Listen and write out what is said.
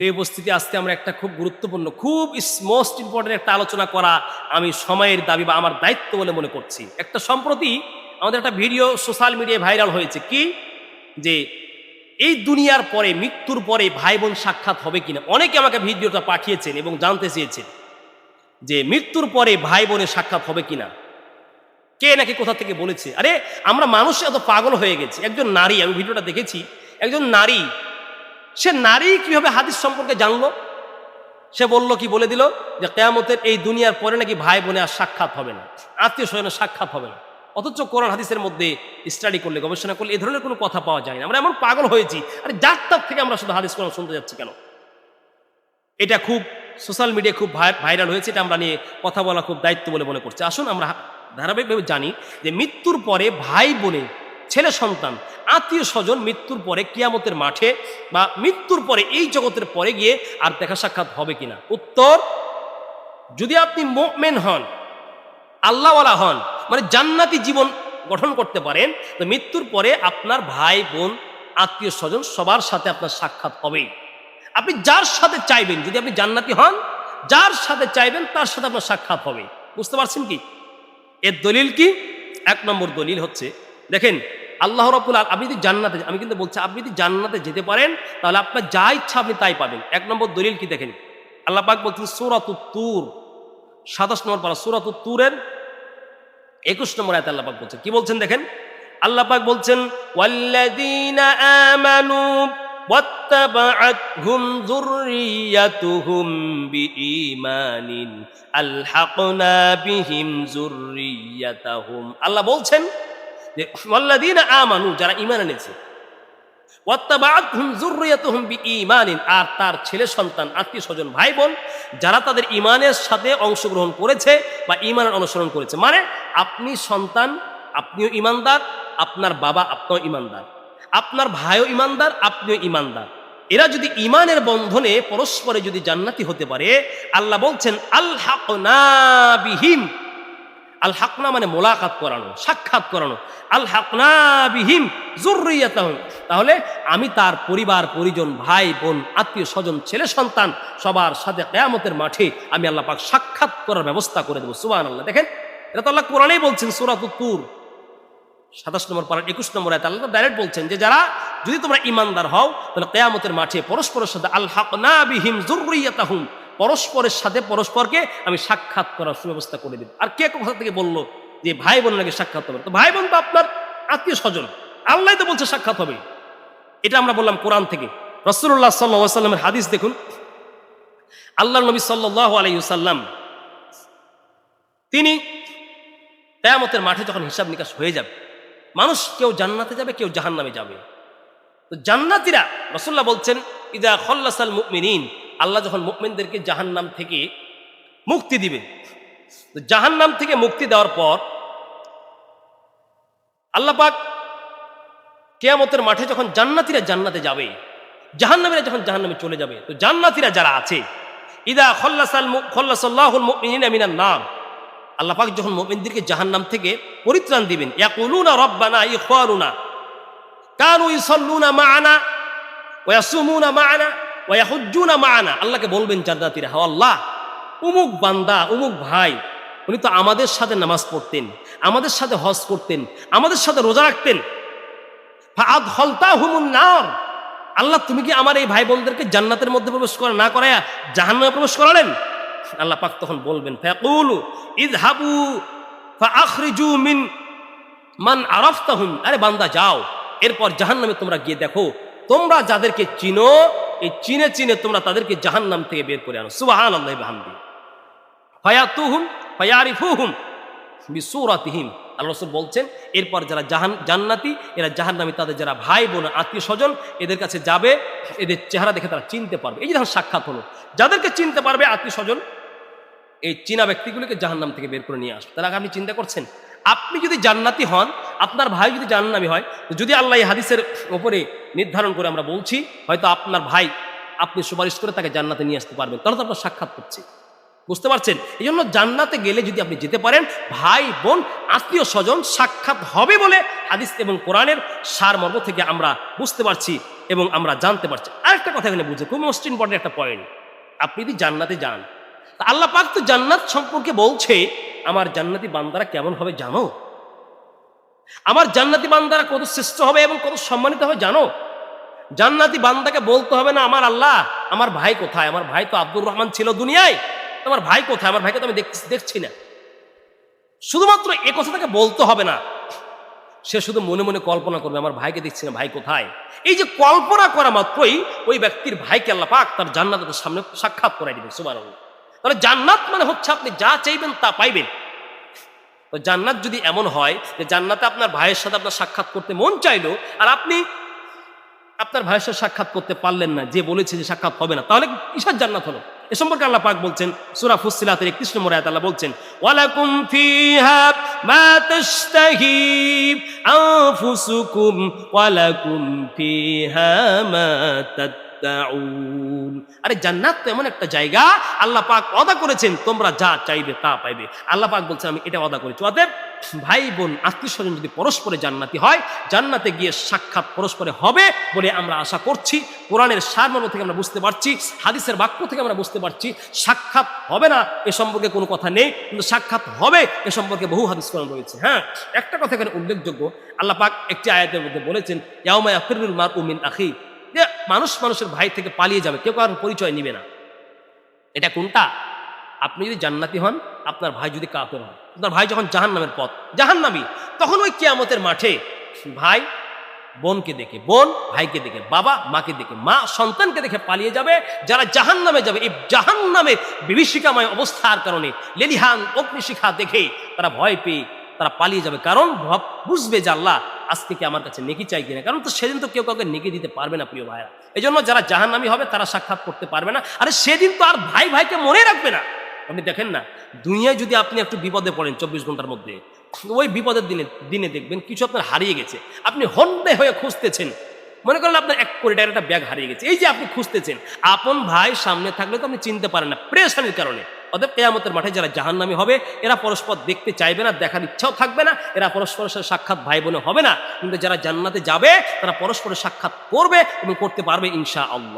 এই উপস্থিতি আজকে আমরা একটা খুব গুরুত্বপূর্ণ, খুব মোস্ট ইম্পর্টেন্ট একটা আলোচনা করা আমি সময়ের দাবি বা আমার দায়িত্ব বলে মনে করছি। একটা সম্প্রতি আমাদের একটা ভিডিও সোশ্যাল মিডিয়ায় ভাইরাল হয়েছে কি? যে এই দুনিয়ার পরে, মৃত্যুর পরে ভাই বোন সাক্ষাৎ হবে কিনা? অনেকে আমাকে ভিডিওটা পাঠিয়েছেন এবং জানতে চেয়েছেন যে মৃত্যুর পরে ভাই বোনের সাক্ষাৎ হবে কিনা? কে নাকি কোথা থেকে বলেছে? আরে, আমরা মানুষ এত পাগল হয়ে গেছি। একজন নারী, আমি ভিডিওটা দেখেছি, একজন নারী সে নারী কীভাবে হাদিস সম্পর্কে জানলো? সে বলল কি, বলে দিল যে কেয়ামতের এই দুনিয়ার পরে নাকি ভাই বোনে আর সাক্ষাৎ হবে না, আত্মীয় স্বজনের সাক্ষাৎ হবে না। অথচ কোরআন হাদিসের মধ্যে স্টাডি করলে, গবেষণা করলে এ ধরনের কোনো কথা পাওয়া যায় না। আমরা এমন পাগল হয়েছি, আরে যার তার থেকে আমরা শুধু হাদিস কোরআন শুনতে যাচ্ছি কেন? এটা খুব সোশ্যাল মিডিয়া খুব ভাইরাল হয়েছে, এটা আমরা নিয়ে কথা বলা খুব দায়িত্ব বলে মনে করছি। আসুন আমরা ধারাবাহিকভাবে জানি যে মৃত্যুর পরে ভাই বোনে, ছেলে সন্তান আত্মীয় স্বজন মৃত্যুর পরে কিয়ামতের মাঠে বা মৃত্যুর পরে এই জগতের পরে গিয়ে আর দেখা সাক্ষাৎ হবে কিনা? উত্তর, যদি আপনি মোমেন হন, আল্লাহওয়ালা হন মানে জান্নাতি জীবন গঠন করতে পারেন, তো মৃত্যুর পরে আপনার ভাই, বোন আত্মীয় স্বজন সবার সাথে আপনার সাক্ষাৎ হবেই। আপনি যার সাথে চাইবেন, যদি আপনি জান্নাতি হন, যার সাথে চাইবেন তার সাথে আপনার সাক্ষাৎ হবে। বুঝতে পারছেন কি? এর দলিল কি? এক নম্বর দলিল হচ্ছে, দেখেন আল্লাহ রবুল আপনি যদি জান্নাতে আমি কিন্তু বলছি আপনি যদি জান্নাতে যেতে পারেন তাহলে আপনার যা ইচ্ছা আপনি তাই পাবেন এক নম্বর দলিল কি দেখেন আল্লাহ পাক বলছেন সুরাত তুর সাতাশ নম্বর পারা সুরাত তুরের একুশ নম্বর আয়তে আল্লাহ পাক বলছেন কি বলছেন দেখেন আল্লাহ পাক বলছেন ওয়াল্লাযীনা আমানু واتبعتهم ذريتهم بإيمان ألحقنا بهم ذريتهم আল্লাহ বলছেন যে, ওয়াল্লাযীনা আমানু যারা ঈমান এনেছে। আর তার ছেলে সন্তান, আত্মীয় স্বজন ভাই বোন যারা তাদের ঈমানের সাথে অংশগ্রহণ করেছে বা ঈমানের অনুসরণ করেছে। মানে আপনি সন্তান, আপনিও ঈমানদার, আপনার বাবা আপনিও ঈমানদার, আপনার ভাইও ইমানদার আপনিও ইমানদার এরা যদি ইমানের বন্ধনে পরস্পরে যদি জান্নাতি হতে পারে, আল্লাহ বলছেন আল বিহিম আল হাকনা মানে মোলাকাত করানো, সাক্ষাৎ করানো। আল হাকনা বিহিম জরুরিয়াতাহম। তাহলে আমি তার পরিবার, পরিজন, ভাই, বোন, আত্মীয় স্বজন, ছেলে, সন্তান সবার সাথে কেয়ামতের মাঠে আমি আল্লাহ পাক সাক্ষাৎ করার ব্যবস্থা করে দেবো। সুবাহ আল্লাহ দেখেন, এটা তো আল্লাহ কোরআনেই বলছেন সুরাতুত্তুর সাতাশ নম্বর পাড়ার একুশ নম্বর আয়তে আল্লাহ ডাইরেক্ট বলছেন যে যারা, যদি তোমরা ইমানদার হও, তাহলে কেয়ামতের মাঠে পরস্পরের সাথে আল হাক না বিহিম জরুরিয়াতাহুম। পরস্পরের সাথে পরস্পরকে আমি সাক্ষাৎ করার সুব্যবস্থা করে দেব আর কে কোথা থেকে বলল যে ভাই বোন নাকি সাক্ষাৎ হবে? তো ভাই বোন তো আপনার আত্মীয় স্বজন। আল্লাহ তো বলছে সাক্ষাৎ হবে। এটা আমরা বললাম কোরআন থেকে। রসুল্লাহ সাল্লা সাল্লামের হাদিস দেখুন। আল্লাহ নবী সাল্লাহ আলাইসাল্লাম তিনি কেয়ামতের মাঠে যখন হিসাব নিকাশ হয়ে যাবে, মানুষ কেউ জান্নাতে যাবে, কেউ জাহান নামে যাবে। তো জান্নাতিরা রসুল্লাহ বলছেন, ইদা খল্লাসাল মুকমিন আল্লাহ যখন মুকমিনদেরকে জাহান নাম থেকে মুক্তি দিবে জাহান নাম থেকে মুক্তি দেওয়ার পর আল্লাপাক কেয়ামতের মাঠে যখন জান্নাতিরা জান্নাতে যাবে, জাহান্নামীরা যখন জাহান্নামে চলে যাবে, তো জান্নাতিরা যারা আছে, ইদা খল্লাসাল খল্লাসাল্লাহুল নাম আল্লাহ পাক যখন মোমিনদেরকে জাহান্নাম থেকে পরিত্রাণ দিবেন, ইয়াকুলুনা রব্বানা ইখওয়ানুনা, কানু ইসাল্লুনা মাআনা ওয়া ইয়াসুমুনা মাআনা ওয়া ইয়াহুজ্জুনা মাআনা আল্লাহকে বলবেন জান্নাতীরা হাও আল্লাহ, উমুক বান্দা, উমুক ভাই, উনি তো আমাদের সাথে নামাজ পড়তেন, আমাদের সাথে হজ করতেন, আমাদের সাথে রোজা রাখতেন। ফাআদ হলতাহুমুন নার। আল্লাহ, তুমি কি আমার এই ভাই বোনদেরকে জান্নাতের মধ্যে প্রবেশ করা, না করায়া জাহান্নামে প্রবেশ করালেন? আল্লাহ পাক তখন বলবেন ফাকুলু ইযহাবু ফাআখরিজু মিন মান আরাফতাহুম। আরে বান্দা, যাও, এরপর জাহান্নামে তোমরা গিয়ে দেখো, তোমরা যাদেরকে চিনো এই চিনে চিনে তোমরা তাদেরকে জাহান্নাম থেকে বের করে আনো। সুবহানাল্লাহি বিহামদি। ফায়াতুহুম, ফায়ারিফুহুম বিসূরাতিহিম আল্লাহ রসুল বলছেন, এরপর যারা জাহান, জান্নাতি, এরা জাহান্নামী তাদের যারা ভাই বোন আত্মীয় স্বজন এদের কাছে যাবে, এদের চেহারা দেখে তারা চিনতে পারবে। এই যে সাক্ষাৎ হলো, যাদেরকে চিনতে পারবে আত্মীয় স্বজন এই চীনা ব্যক্তিগুলিকে জাহান্নাম থেকে বের করে নিয়ে আসবে। তাহলে আপনি চিন্তা করছেন, আপনি যদি জান্নাতি হন আপনার ভাই যদি জাহান্নামি হয় যদি আল্লাহ এই হাদিসের ওপরে নির্ধারণ করে আমরা বলছি, হয়তো আপনার ভাই আপনি সুপারিশ করে তাকে জান্নাতে নিয়ে আসতে পারবেন। তাহলে তো আপনার সাক্ষাৎ করছে। বুঝতে পারছেন? এই জন্য জান্নাতে গেলে যদি আপনি যেতে পারেন, ভাই, বোন, আত্মীয় স্বজন সাক্ষাৎ হবে বলে হাদিস এবং কোরআনের সারমর্ম থেকে আমরা বুঝতে পারছি এবং আমরা জানতে পারছি। আরেকটা কথা এখানে বুঝে, খুব মোস্ট ইম্পর্টেন্ট একটা পয়েন্ট আপনি যদি জান্নাতে যান আল্লাহ পাক তো জান্নাত সম্পর্কে বলছে, আমার জান্নাতি বান্দারা কেমন হবে জানো? আমার জান্নাতি বান্দারা কত শ্রেষ্ঠ হবে এবং কত সম্মানিত হবে, জানো? জান্নাতি বান্দাকে বলতে হবে না, আমার আল্লাহ, আমার ভাই কোথায়? আমার ভাই তো আব্দুর রহমান ছিল দুনিয়ায়। আমার ভাই কোথায়? আমার ভাইকে তো আমি দেখছি না। শুধুমাত্র এ কথা তাকে বলতে হবে না, সে শুধু মনে মনে কল্পনা করবে, আমার ভাইকে দেখছি না, ভাই কোথায়? এই যে কল্পনা করা মাত্রই ওই ব্যক্তির ভাইকে আল্লাহ পাক তার জান্নাতের সামনে সাক্ষাৎ করাই দিবেন সুবান তাহলে জান্নাত মানে হচ্ছে আপনি যা চাইবেন তা পাইবেন। তো জান্নাত যদি এমন হয় যে জান্নাতে আপনার ভাইয়ের সাথে আপনার সাক্ষাৎ করতে মন চাইলো আর আপনি আপনার ভাইয়ের সাথে সাক্ষাৎ করতে পারলেন না, যে বলেছে যে সাক্ষাৎ হবে না, তাহলে কিসের জান্নাত হলো। এ সম্পর্কে আল্লাহ পাক বলছেন, সূরা ফুসসিলাতের 31 নম্বর আল্লাহ বলছেন, ওয়ালাকুম ফিহা মা তাশতাহি আনফুসুকুম, ওয়ালাকুম আরে জান্নাত তো এমন একটা জায়গা, আল্লাহ পাক অদা করেছেন, তোমরা যা চাইবে তা পাইবে। আল্লাহ পাক বলছেন আমি এটা অদা করেছি। অতএব ভাই বোন, আত্মীয় স্বজন যদি পরস্পরে জান্নাতি হয়, জান্নাতে গিয়ে সাক্ষাৎ পরস্পরে হবে বলে আমরা আশা করছি। কোরআনের সারমর্ম থেকে আমরা বুঝতে পারছি, হাদিসের বাক্য থেকে আমরা বুঝতে পারছি, সাক্ষাৎ হবে না, এ সম্পর্কে কোনো কথা নেই, কিন্তু সাক্ষাৎ হবে, এ সম্পর্কে বহু হাদিস কোরআন রয়েছে। হ্যাঁ একটা কথা এখানে উল্লেখযোগ্য, আল্লাহ পাক একটি আয়াতের মধ্যে বলেছেন ইয়াউমায়া ফিরুল মার উমিন আখি। মানুষ মানুষের ভাই থেকে পালিয়ে যাবে, কেউ কারোর পরিচয় নিবে না। এটা কোনটা? আপনি যদি জান্নাতি হন, আপনার ভাই যদি কাফের হন আপনার ভাই যখন জাহান নামের পথ জাহান নামি তখন ওই কেয়ামতের মাঠে ভাই বোনকে দেখে, বোন ভাইকে দেখে, বাবা মাকে দেখে, মা সন্তানকে দেখে পালিয়ে যাবে, যারা জাহান নামে যাবে। এই জাহান নামে বিভীষিকাময় অবস্থার কারণে লেলিহান অগ্নিশিখা দেখে তারা ভয় পেয়ে তারা পালিয়ে যাবে। কারণ বুঝবে যে আল্লাহ আজকে কি আমার কাছে নেকি চাই কিনা? কারণ তো সেদিন তো কেউ কাউকে নেকি দিতে পারবে না, প্রিয় ভাইরা এই জন্য যারা জাহান্নামী হবে, তারা সাক্ষাৎ করতে পারবে না। আরে সেদিন তো আর ভাই ভাইকে মনে রাখবে না। আপনি দেখেন না, দুনিয়ায় যদি আপনি একটু বিপদে পড়েন চব্বিশ ঘণ্টার মধ্যে, ওই বিপদের দিনে দিনে দেখবেন কিছু আপনার হারিয়ে গেছে। আপনি হন্ডে হয়ে খুঁজতেছেন। মনে করেন আপনার এক কোটি টাকার একটা ব্যাগ হারিয়ে গেছে। এই যে আপনি খুঁজতেছেন, আপন ভাই সামনে থাকলে তো আপনি চিনতে পারেন না প্রেশানির কারণে। অতএব কেয়ামতের মাঠে যারা জাহান্নামি হবে, এরা পরস্পর দেখতে চাইবে না, দেখার ইচ্ছাও থাকবে না, এরা পরস্পরের সাথে সাক্ষাৎ ভাই বোনে হবে না। কিন্তু যারা জান্নাতে যাবে, তারা পরস্পরের সাক্ষাৎ করবে এবং করতে পারবে ইনশা আল্লাহ